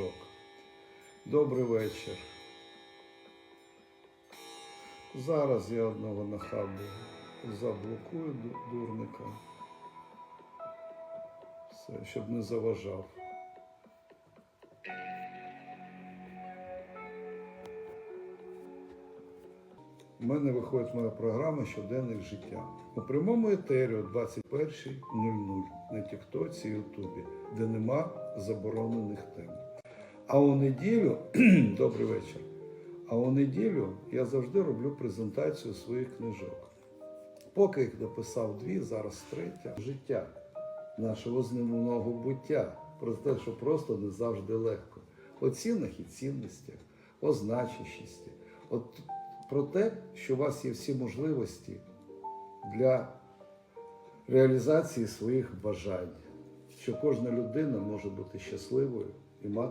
книжок. Добрий вечір. Зараз я одного нахабу заблокую дурника. Все, щоб не заважав. У мене виходить моя програма щоденник життя. У прямому етері о 21.00 на Тіктоці і Ютубі, де нема заборонених тем. А у неділю, добрий вечір. А у неділю я завжди роблю презентацію своїх книжок. Поки їх написав дві, зараз третя. Життя нашого земного буття. Про те, що просто не завжди легко. О цінах і цінностях, о значущості. От про те, що у вас є всі можливості для реалізації своїх бажань, що кожна людина може бути щасливою і мати